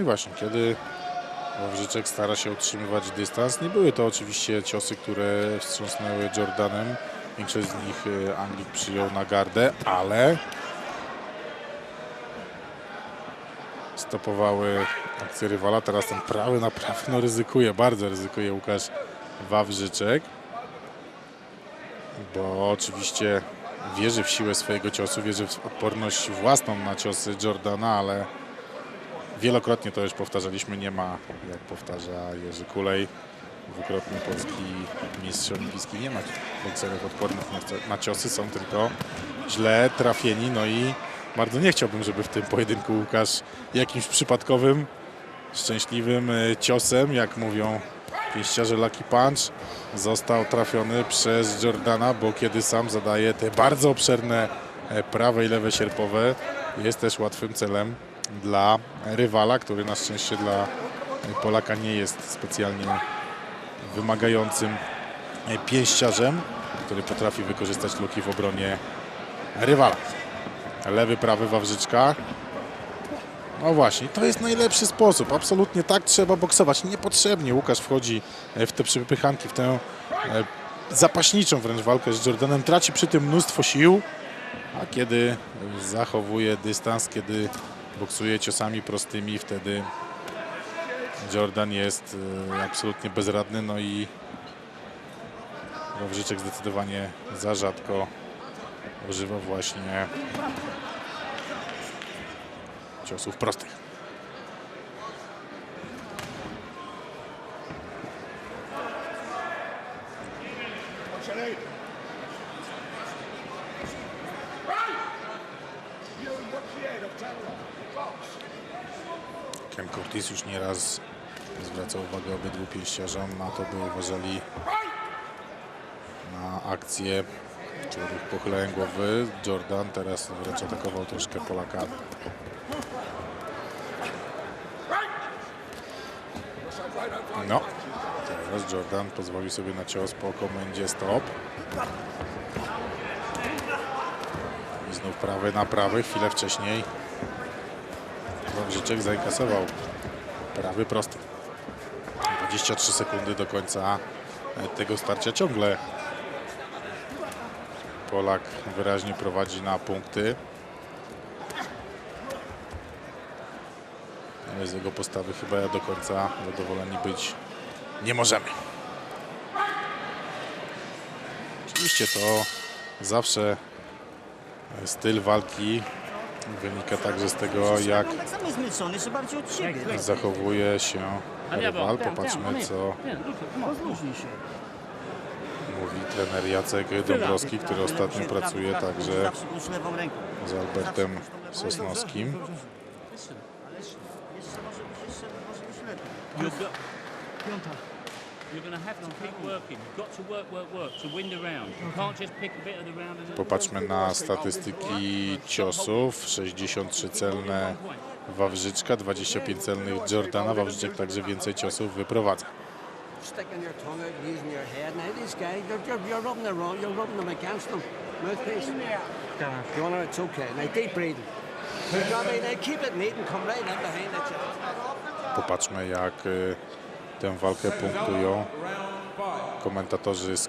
i właśnie, kiedy Wawrzyczek stara się utrzymywać dystans, nie były to oczywiście ciosy, które wstrząsnęły Jordanem. Większość z nich e, Anglik przyjął na gardę, ale stopowały akcję rywala. Teraz ten prawy na prawy no ryzykuje, bardzo ryzykuje Łukasz Wawrzyczek. Bo oczywiście wierzy w siłę swojego ciosu, wierzy w odporność własną na ciosy Jordana, ale wielokrotnie to już powtarzaliśmy, nie ma, jak powtarza Jerzy Kulej, dwukrotny polski mistrz olimpijski, nie ma bokserów odpornych na, ciosy, są tylko źle trafieni, no i bardzo nie chciałbym, żeby w tym pojedynku Łukasz jakimś przypadkowym, szczęśliwym e, ciosem, jak mówią pięściarze Lucky Punch, został trafiony przez Jordana, bo kiedy sam zadaje te bardzo obszerne e, prawe i lewe sierpowe, jest też łatwym celem dla rywala, który na szczęście dla Polaka nie jest specjalnie wymagającym pięściarzem, który potrafi wykorzystać luki w obronie rywala. Lewy, prawy Wawrzyczka. No właśnie, to jest najlepszy sposób. Absolutnie tak trzeba boksować. Niepotrzebnie Łukasz wchodzi w te przypychanki, w tę e, zapaśniczą wręcz walkę z Jordanem. Traci przy tym mnóstwo sił, a kiedy zachowuje dystans, kiedy boksuje ciosami prostymi, wtedy Jordan jest e, absolutnie bezradny. No i Wawrzyczek zdecydowanie za rzadko używa właśnie ciosów prostych. Ken Curtis już nieraz zwracał uwagę obydwu pięściarzom na to, by uważali na akcje, których pochylają głowy. Jordan teraz wręcz atakował troszkę Polaka. No, teraz Jordan pozwolił sobie na cios po komendzie stop. I znów prawy na prawy, chwilę wcześniej Wawrzyczek zainkasował prawy prosty. 23 sekundy do końca e, tego starcia ciągle Polak wyraźnie prowadzi na punkty. Ale z jego postawy chyba do końca zadowoleni być nie możemy. Oczywiście to zawsze styl walki wynika także z tego, jak zachowuje się rywal. Popatrzmy, co mówi trener Jacek Dąbrowski, który ostatnio pracuje także z Albertem Sosnowskim. Ale Popatrzmy na statystyki ciosów. 63 celne Wawrzyczka, 25 celnych Jordana. Wawrzyczek także więcej ciosów wyprowadza. Popatrzmy jak y, tę walkę punktują. Komentatorzy z